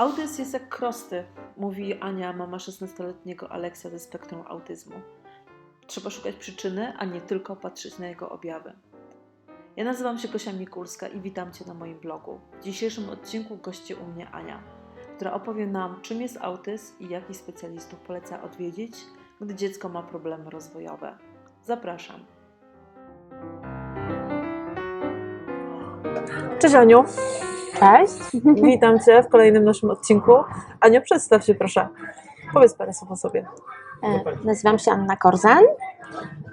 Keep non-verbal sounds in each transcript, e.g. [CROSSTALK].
Autyzm jest jak krosty, mówi Ania, mama 16-letniego Aleksa ze spektrum autyzmu. Trzeba szukać przyczyny, a nie tylko patrzeć na jego objawy. Ja nazywam się Gosia Mikulska i witam Cię na moim blogu. W dzisiejszym odcinku gości u mnie Ania, która opowie nam, czym jest autyzm i jakich specjalistów poleca odwiedzić, gdy dziecko ma problemy rozwojowe. Zapraszam. Cześć Aniu, Cześć. [LAUGHS] witam Cię w kolejnym naszym odcinku. Aniu, przedstaw się proszę. Powiedz parę słów o sobie. E, Nazywam się Anna Korzan.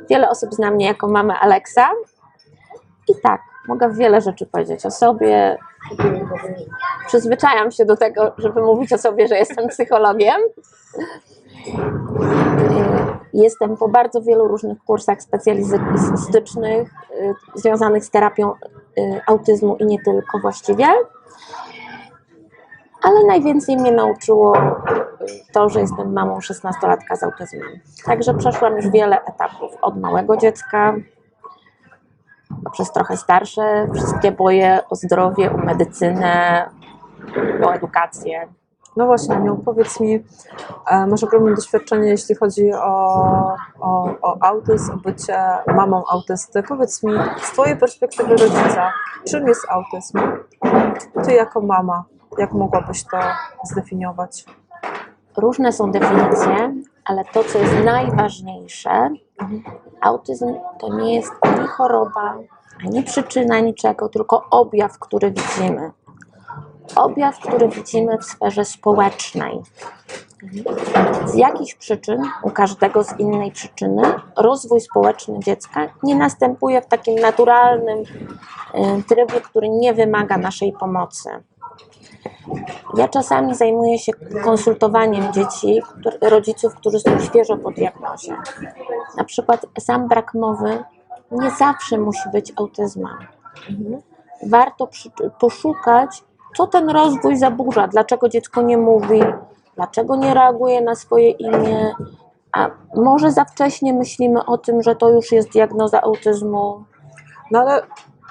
Wiele osób zna mnie jako mamę Aleksa. I tak, mogę wiele rzeczy powiedzieć o sobie. Przyzwyczajam się do tego, żeby mówić o sobie, że jestem [LAUGHS] psychologiem. E, Jestem po bardzo wielu różnych kursach specjalistycznych e, związanych z terapią autyzmu i nie tylko właściwie. Ale najwięcej mnie nauczyło y, to, że jestem mamą 16-latka z autyzmem. Także przeszłam już wiele etapów. Od małego dziecka, poprzez trochę starsze, wszystkie boje o zdrowie, o medycynę, o edukację. No właśnie Aniu, powiedz mi, e, masz ogromne doświadczenie jeśli chodzi o, o, o autyzm, o bycie mamą autysty. Powiedz mi z Twojej perspektywy rodzica, czym jest autyzm? Ty jako mama, jak mogłabyś to zdefiniować? Różne są definicje, ale to, co jest najważniejsze, autyzm to nie jest ani choroba, ani przyczyna niczego, tylko objaw, który widzimy. Objaw, który widzimy w sferze społecznej. Z jakichś przyczyn, u każdego z innej przyczyny, rozwój społeczny dziecka nie następuje w takim naturalnym y, trybie, który nie wymaga naszej pomocy. Ja czasami zajmuję się konsultowaniem dzieci, rodziców, którzy są świeżo po diagnozie. Na przykład sam brak mowy nie zawsze musi być autyzmem. Warto poszukać, co ten rozwój zaburza, dlaczego dziecko nie mówi, dlaczego nie reaguje na swoje imię, a może za wcześnie myślimy o tym, że to już jest diagnoza autyzmu. No ale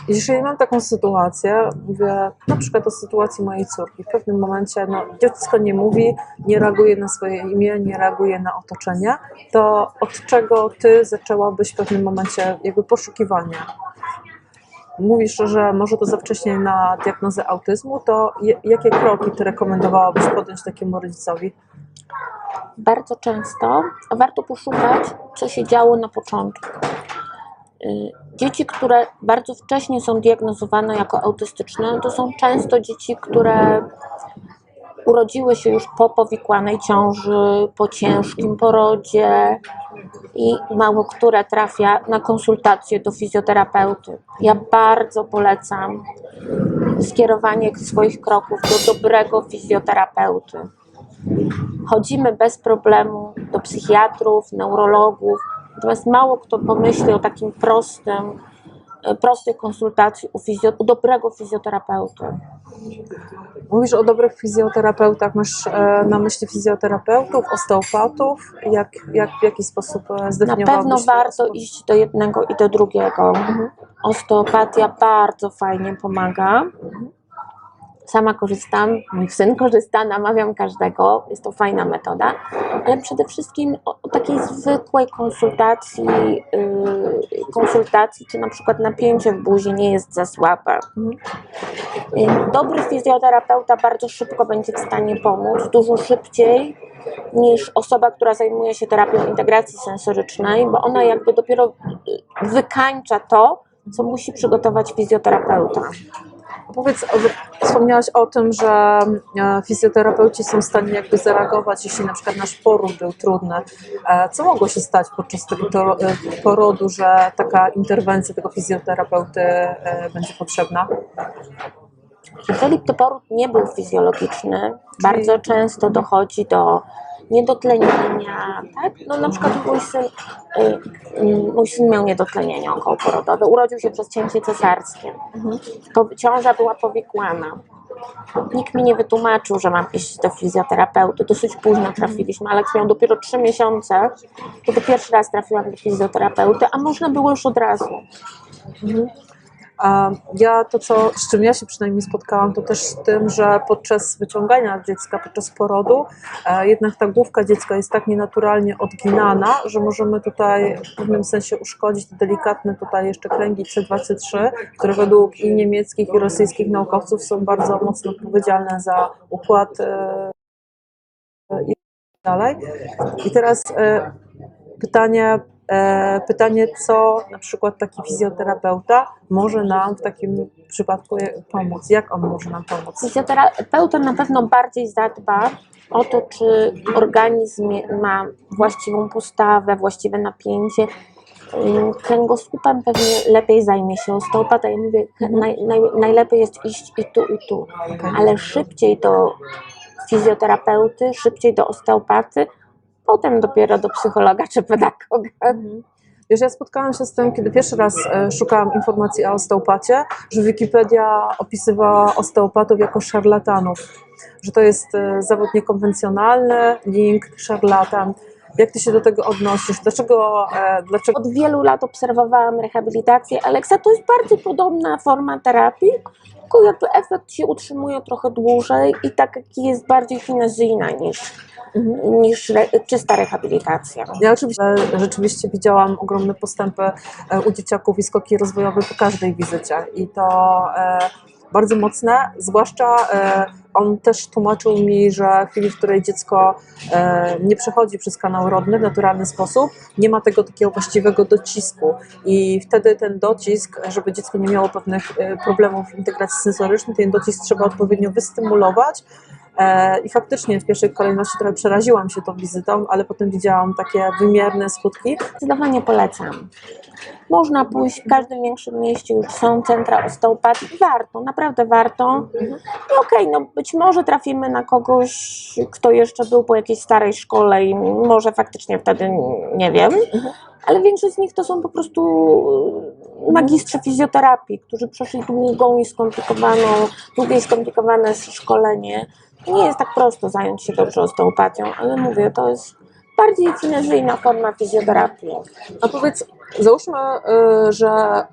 jeżeli mam taką sytuację, mówię na przykład o sytuacji mojej córki, w pewnym momencie no, dziecko nie mówi, nie reaguje na swoje imię, nie reaguje na otoczenie, to od czego ty zaczęłabyś w pewnym momencie jakby poszukiwania? Mówisz, że może to za wcześnie na diagnozę autyzmu, to jakie kroki ty rekomendowałabyś podjąć takiemu rodzicowi? bardzo często warto poszukać, co się działo na początku. Y, Dzieci, które bardzo wcześnie są diagnozowane jako autystyczne, to są często dzieci, które urodziły się już po powikłanej ciąży, po ciężkim porodzie i mało które trafia na konsultację do fizjoterapeuty. Ja bardzo polecam skierowanie swoich kroków do dobrego fizjoterapeuty chodzimy bez problemu do psychiatrów, neurologów, natomiast mało kto pomyśli o takim prostym, e, prostej konsultacji u, fizjo, u dobrego fizjoterapeuty. Mówisz o dobrych fizjoterapeutach, masz e, na myśli fizjoterapeutów, osteopatów? Jak, jak, w jaki sposób e, Na pewno warto osoby? iść do jednego i do drugiego. Osteopatia bardzo fajnie pomaga. Sama korzystam, mój syn korzysta, namawiam każdego, jest to fajna metoda, ale przede wszystkim o, o takiej zwykłej konsultacji, yy, konsultacji, czy na przykład napięcie w buzi nie jest za słabe. Yy, Dobry fizjoterapeuta bardzo szybko będzie w stanie pomóc, dużo szybciej niż osoba, która zajmuje się terapią integracji sensorycznej, bo ona jakby dopiero yy, wykańcza to, co musi przygotować fizjoterapeuta. Powiedz, wspomniałaś o tym, że e, fizjoterapeuci są w stanie jakby zareagować, jeśli na przykład nasz poród był trudny. E, Co mogło się stać podczas tego e, porodu, że taka interwencja tego fizjoterapeuty będzie potrzebna? Jeżeli to poród nie był fizjologiczny, bardzo często dochodzi do niedotlenienia, tak? No na przykład mój syn, y, y, mój syn miał niedotlenienie okołoporodowe, urodził się przez cięcie cesarskie. Po, ciąża była powikłana. Nikt mi nie wytłumaczył, że mam iść do fizjoterapeuty. Dosyć późno trafiliśmy. Aleks miał dopiero 3 miesiące, kiedy pierwszy raz trafiłam do fizjoterapeuty, a można było już od razu. A ja to, co, z czym ja się przynajmniej spotkałam, to też z tym, że podczas wyciągania dziecka, podczas porodu, e, jednak ta główka dziecka jest tak nienaturalnie odginana, że możemy tutaj w pewnym sensie uszkodzić delikatne tutaj jeszcze kręgi C2, C3, które według i niemieckich, i rosyjskich naukowców są bardzo mocno odpowiedzialne za układ e, i tak dalej. I teraz e, pytanie, pytanie, co na przykład taki fizjoterapeuta może nam w takim przypadku pomóc? Jak on może nam pomóc? Fizjoterapeuta na pewno bardziej zadba o to, czy organizm ma właściwą postawę, właściwe napięcie. Kręgosłupem pewnie lepiej zajmie się osteopata. Ja mówię, naj, naj, najlepiej jest iść i tu, i tu, Okej. ale szybciej do fizjoterapeuty, szybciej do osteopaty, potem dopiero do psychologa czy pedagoga. Mhm. Wiesz, ja spotkałam się z tym, kiedy pierwszy raz e, szukałam informacji o osteopacie, że Wikipedia opisywała osteopatów jako szarlatanów, że to jest e, zawód niekonwencjonalny, link, szarlatan. Jak ty się do tego odnosisz? Dlaczego, e, dlaczego Od wielu lat obserwowałam rehabilitację Aleksa. To jest bardzo podobna forma terapii, tylko jakby efekt się utrzymuje trochę dłużej i tak jest bardziej finezyjna niż, niż re, czysta rehabilitacja. Ja oczywiście rzeczywiście widziałam ogromne postępy e, u dzieciaków i skoki rozwojowe po każdej wizycie i to e, bardzo mocne, zwłaszcza e, on też tłumaczył mi, że w chwili, w której dziecko e, nie przechodzi przez kanał rodny w naturalny sposób, nie ma tego takiego właściwego docisku. I wtedy ten docisk, żeby dziecko nie miało pewnych e, problemów integracji sensorycznej, ten docisk trzeba odpowiednio wystymulować, I faktycznie w pierwszej kolejności trochę przeraziłam się tą wizytą, ale potem widziałam takie wymierne skutki. Zdecydowanie polecam. Można pójść w każdym większym mieście, już są centra osteopatii. Warto, naprawdę warto. I okej, no być może trafimy na kogoś, kto jeszcze był po jakiejś starej szkole i może faktycznie wtedy nie wiem. Ale większość z nich to są po prostu magistrzy fizjoterapii, którzy przeszli długą i skomplikowaną, długie i skomplikowane szkolenie. Nie jest tak prosto zająć się dobrze osteopatią, ale mówię, to jest bardziej finezyjna forma fizjoterapii. A powiedz, załóżmy, y, że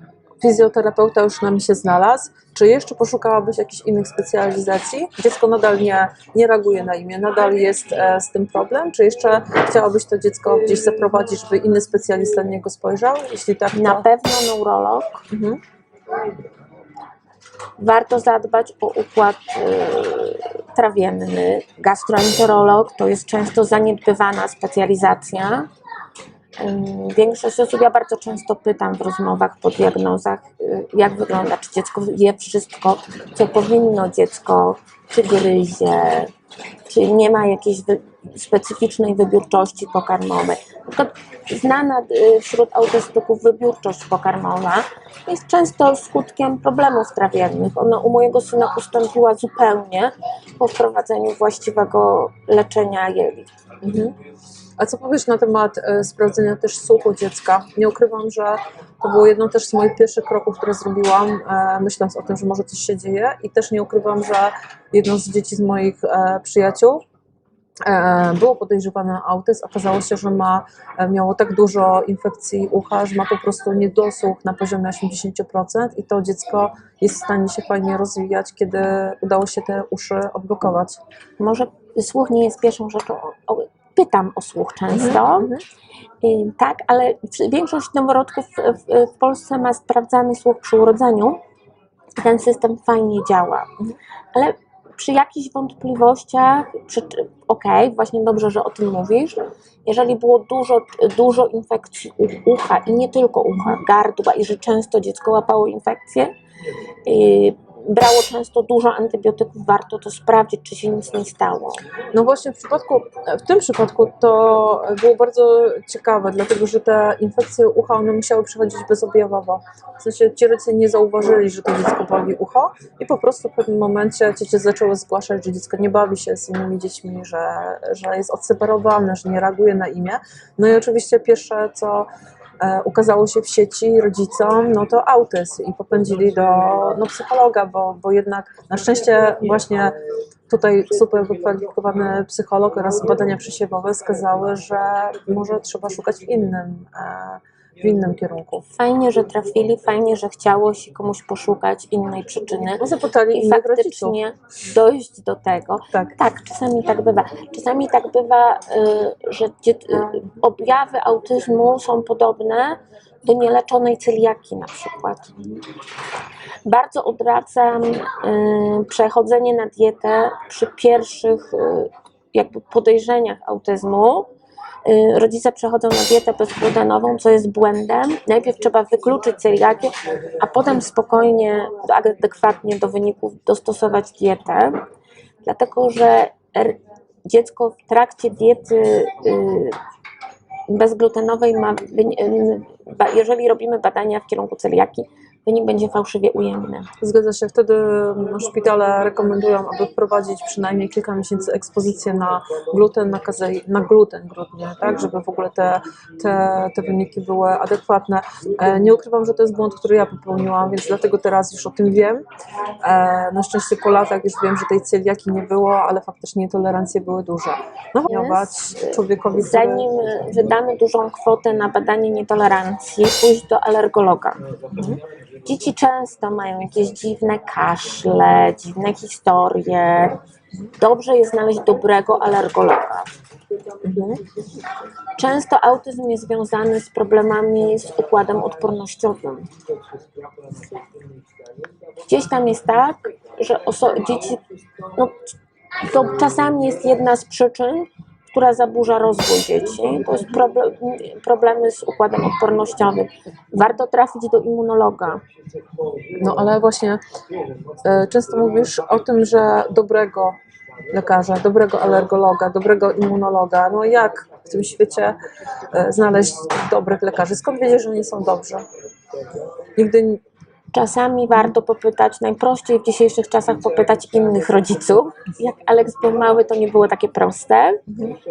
fizjoterapeuta już nam się znalazł. Czy jeszcze poszukałabyś jakichś innych specjalizacji? Dziecko nadal nie, nie reaguje na imię, nadal jest e, z tym problem? Czy jeszcze chciałabyś to dziecko gdzieś zaprowadzić, żeby inny specjalista na niego spojrzał? Jeśli tak, to... Na pewno neurolog. Mhm. Warto zadbać o układ y, trawienny. Gastroenterolog to jest często zaniedbywana specjalizacja. Większość osób, ja bardzo często pytam w rozmowach po diagnozach, y, jak wygląda, czy dziecko je wszystko, co powinno dziecko, czy gryzie, czy nie ma jakiejś wy, specyficznej wybiórczości pokarmowej. Przykład znana y, wśród autystyków wybiórczość pokarmowa jest często skutkiem problemów trawiennych. Ona u mojego syna ustąpiła zupełnie po wprowadzeniu właściwego leczenia jelit. Mhm. A co powiesz na temat e, sprawdzenia też słuchu dziecka? Nie ukrywam, że to było jedno też z moich pierwszych kroków, które zrobiłam, e, myśląc o tym, że może coś się dzieje. I też nie ukrywam, że jedno z dzieci z moich e, przyjaciół było podejrzewane na autyzm. Okazało się, że ma, miało tak dużo infekcji ucha, że ma po prostu niedosłuch na poziomie 80% i to dziecko jest w stanie się fajnie rozwijać, kiedy udało się te uszy odblokować. Może słuch nie jest pierwszą rzeczą. Pytam o słuch często. Mhm. Y, Tak, ale większość noworodków w, w, Polsce ma sprawdzany słuch przy urodzeniu. Ten system fajnie działa. Ale przy jakichś wątpliwościach, okej, właśnie dobrze, że o tym mówisz, jeżeli było dużo, dużo infekcji u- ucha i nie tylko ucha, gardła i że często dziecko łapało infekcje, yy, brało często dużo antybiotyków, warto to sprawdzić, czy się nic nie stało. No właśnie w przypadku, w tym przypadku to było bardzo ciekawe, dlatego że te infekcje ucha, one musiały przechodzić bezobjawowo. W sensie ci rodzice nie zauważyli, że to dziecko boli ucho i po prostu w pewnym momencie dzieci zaczęły zgłaszać, że dziecko nie bawi się z innymi dziećmi, że, że jest odseparowane, że nie reaguje na imię. No i oczywiście pierwsze, co ukazało się w sieci rodzicom, no to autyzm i popędzili do no, psychologa, bo, bo jednak na szczęście właśnie tutaj super wykwalifikowany psycholog oraz badania przesiewowe wskazały, że może trzeba szukać w innym, e, w innym kierunku. Fajnie, że trafili, fajnie, że chciało się komuś poszukać innej przyczyny No, zapytali i rodziców. faktycznie dojść do tego. Tak. Tak, czasami tak bywa. Czasami tak bywa, y, że y, objawy autyzmu są podobne do nieleczonej celiaki na przykład. Bardzo odradzam y, przechodzenie na dietę przy pierwszych jakby podejrzeniach autyzmu. Y, Rodzice przechodzą na dietę bezglutenową, co jest błędem. Najpierw trzeba wykluczyć celiakię, a potem spokojnie, adekwatnie do wyników dostosować dietę dlatego że r- dziecko w trakcie diety y, bezglutenowej ma, jeżeli robimy badania w kierunku celiaki, wynik będzie fałszywie ujemny. Zgadza się. Wtedy mm, szpitale rekomendują, aby wprowadzić przynajmniej kilka miesięcy ekspozycję na gluten, na, kazei, na gluten grudnie, tak, żeby w ogóle te, te, te wyniki były adekwatne. E, Nie ukrywam, że to jest błąd, który ja popełniłam, więc dlatego teraz już o tym wiem. E, Na szczęście po latach już wiem, że tej celiaki nie było, ale faktycznie nietolerancje były duże. No, człowiekowi, który... Zanim wydamy dużą kwotę na badanie nietolerancji, pójść do alergologa. Dzieci często mają jakieś dziwne kaszle, dziwne historie. Dobrze jest znaleźć dobrego alergologa. Mhm. Często autyzm jest związany z problemami z układem odpornościowym. Gdzieś tam jest tak, że dzieci, no, to czasami jest jedna z przyczyn, która zaburza rozwój dzieci. To jest problem, problemy z układem odpornościowym. Warto trafić do immunologa. No ale właśnie e, często mówisz o tym, że dobrego lekarza, dobrego alergologa, dobrego immunologa, no jak w tym świecie e, znaleźć dobrych lekarzy? Skąd wiedzieć, że oni są dobrzy? Nigdy Czasami warto popytać, najprościej w dzisiejszych czasach popytać innych rodziców. Jak Aleks był mały, to nie było takie proste,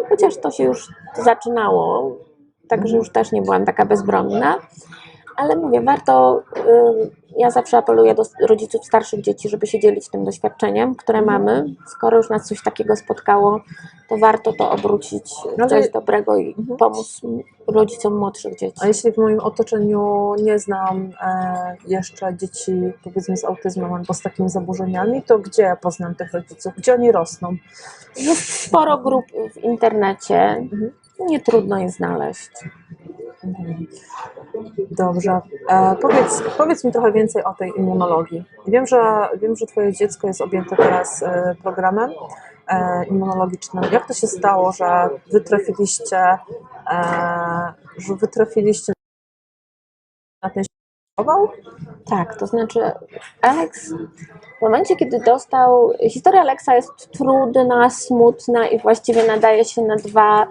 chociaż to się już zaczynało, także już też nie byłam taka bezbronna. Ale mówię, warto, ja zawsze apeluję do rodziców starszych dzieci, żeby się dzielić tym doświadczeniem, które mamy. Skoro już nas coś takiego spotkało, to warto to obrócić w coś dobrego i Mhm. pomóc rodzicom młodszych dzieci. A jeśli w moim otoczeniu nie znam e, jeszcze dzieci powiedzmy z autyzmem albo z takimi zaburzeniami, to gdzie ja poznam tych rodziców? Gdzie oni rosną? Jest sporo grup w internecie. Nie trudno je znaleźć. Dobrze. E, powiedz, powiedz mi trochę więcej o tej immunologii. Wiem, że wiem, że Twoje dziecko jest objęte teraz e, programem e, immunologicznym. Jak to się stało, że Wy trafiliście, e, że wy trafiliście na ten? Tak, to znaczy Alex w momencie, kiedy dostał, historia Alexa jest trudna, smutna i właściwie nadaje się na dwa,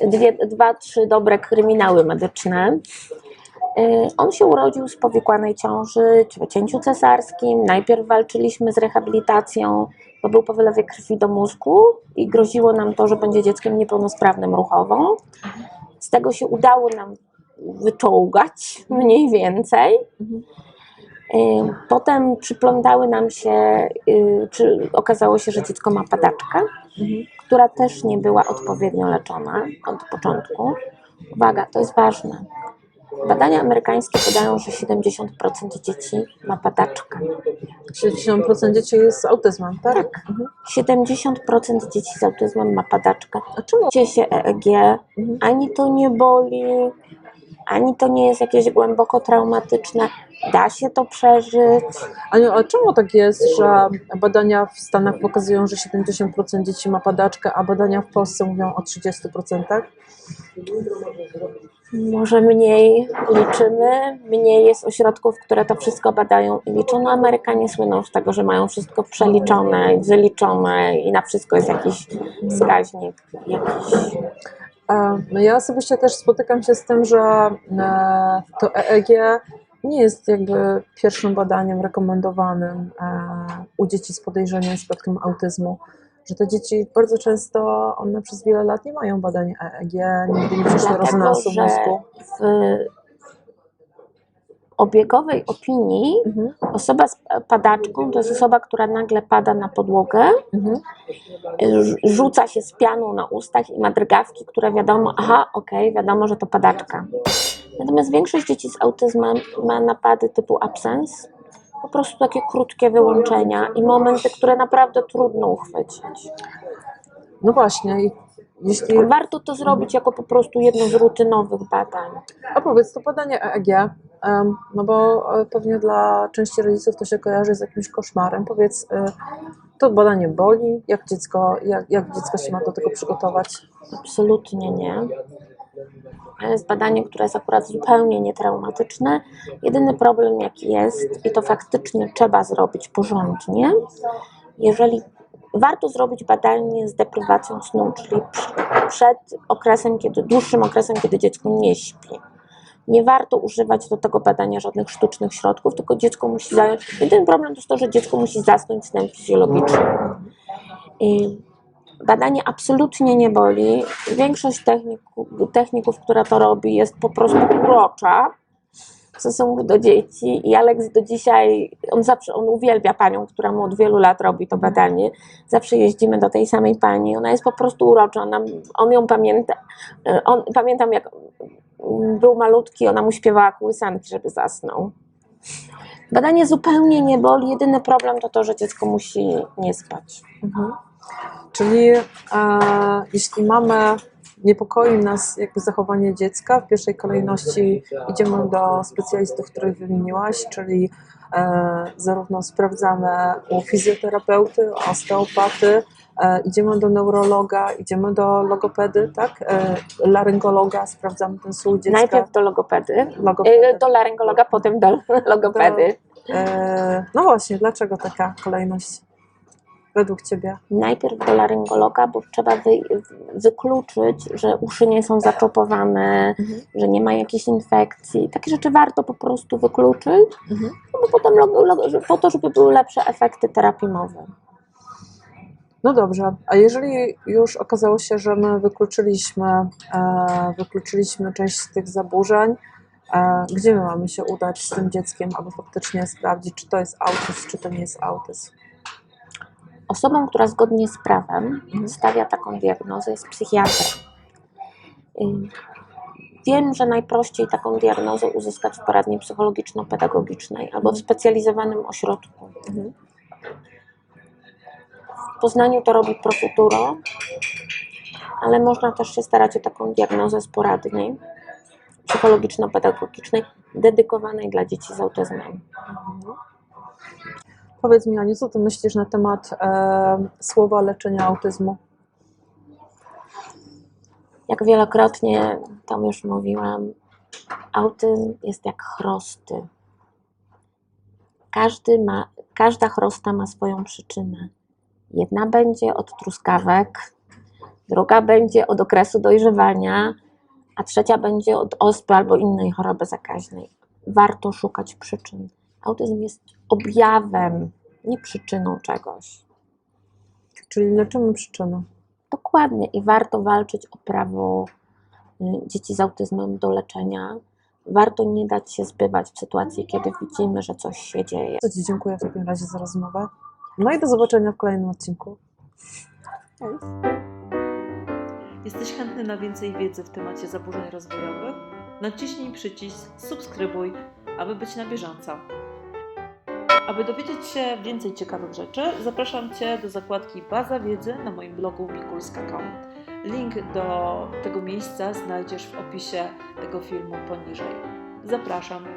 dwie, dwa trzy dobre kryminały medyczne. Y, On się urodził z powikłanej ciąży, cięciu cesarskim. Najpierw walczyliśmy z rehabilitacją, bo był po krwi do mózgu i groziło nam to, że będzie dzieckiem niepełnosprawnym ruchowo. Z tego się udało nam wyczołgać mniej więcej. Y, Potem przyplątały nam się, y, czy okazało się, że dziecko ma padaczkę, która też nie była odpowiednio leczona od początku. Uwaga, to jest ważne. Badania amerykańskie podają, że 70% dzieci ma padaczkę. 60% dzieci jest z autyzmem, tak? Tak. 70% dzieci z autyzmem ma padaczkę. A czemu? Robicie się EEG, Mhm. ani to nie boli, ani to nie jest jakieś głęboko traumatyczne. Da się to przeżyć. Aniu, a czemu tak jest, że badania w Stanach pokazują, że 70% dzieci ma padaczkę, a badania w Polsce mówią o 30%? Może mniej liczymy, mniej jest ośrodków, które to wszystko badają i liczą. No Amerykanie słyną z tego, że mają wszystko przeliczone wyliczone i na wszystko jest jakiś wskaźnik, jakiś ja osobiście też spotykam się z tym, że e, to EEG nie jest jakby pierwszym badaniem rekomendowanym e, u dzieci z podejrzeniem spektrum autyzmu. Że te dzieci bardzo często, one przez wiele lat nie mają badań EEG, nigdy nie przeszły rezonansu że mózgu. w obiegowej opinii Mhm, osoba z padaczką to jest osoba, która nagle pada na podłogę, mhm. rz- rzuca się z pianą na ustach i ma drgawki, które wiadomo, aha, okej, wiadomo, że to padaczka. Natomiast większość dzieci z autyzmem ma napady typu absens, po prostu takie krótkie wyłączenia i momenty, które naprawdę trudno uchwycić. No właśnie, jeśli Warto to zrobić jako po prostu jedno z rutynowych badań. A powiedz, to badanie EEG, no bo e, pewnie dla części rodziców to się kojarzy z jakimś koszmarem. Powiedz, e, to badanie boli? Jak dziecko, jak, jak dziecko się ma do tego przygotować? Absolutnie nie. To jest badanie, które jest akurat zupełnie nietraumatyczne. Jedyny problem, jaki jest, i to faktycznie trzeba zrobić porządnie, jeżeli warto zrobić badanie z deprywacją snu, czyli przed okresem, kiedy, dłuższym okresem, kiedy dziecko nie śpi. Nie warto używać do tego badania żadnych sztucznych środków, tylko dziecko musi zająć. Jedyny problem to jest to, że dziecko musi zasnąć snem fizjologicznym. I badanie absolutnie nie boli. Większość techników, techników, która to robi, jest po prostu urocza stosunku do dzieci. I Alex do dzisiaj, on zawsze, on uwielbia panią, która mu od wielu lat robi to badanie. Zawsze jeździmy do tej samej pani. Ona jest po prostu urocza. Ona, on ją pamięta. On, pamiętam, jak był malutki, ona mu śpiewała kołysanki, żeby zasnął. Badanie zupełnie nie boli. Jedyny problem to to, że dziecko musi nie spać. Mhm. Czyli e, jeśli mamy, niepokoi nas jakby zachowanie dziecka, w pierwszej kolejności idziemy do specjalistów, których wymieniłaś, czyli e, zarówno sprawdzamy u fizjoterapeuty, osteopaty, e, idziemy do neurologa, idziemy do logopedy, tak? E, laryngologa, sprawdzamy ten słuch dziecka. Najpierw do logopedy, logopedy. do laryngologa, potem do logopedy. E, no właśnie, dlaczego taka kolejność według Ciebie? Najpierw do laryngologa, bo trzeba wy, wykluczyć, że uszy nie są zaczopowane, Mhm. że nie ma jakiejś infekcji. Takie rzeczy warto po prostu wykluczyć, Mhm. no bo potem po to, żeby były lepsze efekty terapii mowy. No dobrze, a jeżeli już okazało się, że my wykluczyliśmy, e, wykluczyliśmy część z tych zaburzeń, e, gdzie my mamy się udać z tym dzieckiem, aby faktycznie sprawdzić, czy to jest autyzm, czy to nie jest autyzm? Osobą, która zgodnie z prawem Mhm. stawia taką diagnozę jest psychiatra. Wiem, że najprościej taką diagnozę uzyskać w poradni psychologiczno-pedagogicznej albo w specjalizowanym ośrodku. Mhm. W Poznaniu to robi Profuturo, ale można też się starać o taką diagnozę z poradni psychologiczno-pedagogicznej dedykowanej dla dzieci z autyzmem. Powiedz mi, Aniu, co Ty myślisz na temat e, słowa leczenia autyzmu? Jak wielokrotnie tam już mówiłam, autyzm jest jak chrosty. Każdy ma, każda chrosta ma swoją przyczynę. Jedna będzie od truskawek, druga będzie od okresu dojrzewania, a trzecia będzie od ospy albo innej choroby zakaźnej. Warto szukać przyczyn. Autyzm jest objawem, nie przyczyną czegoś. Czyli leczymy przyczynę. Dokładnie i warto walczyć o prawo y, dzieci z autyzmem do leczenia. Warto nie dać się zbywać w sytuacji, kiedy widzimy, że coś się dzieje. To Ci dziękuję w takim razie za rozmowę. No i do zobaczenia w kolejnym odcinku. Jesteś chętny na więcej wiedzy w temacie zaburzeń rozwojowych? Naciśnij przycisk subskrybuj, aby być na bieżąco. Aby dowiedzieć się więcej ciekawych rzeczy, zapraszam Cię do zakładki Baza Wiedzy na moim blogu mikulska.com. Link do tego miejsca znajdziesz w opisie tego filmu poniżej. Zapraszam.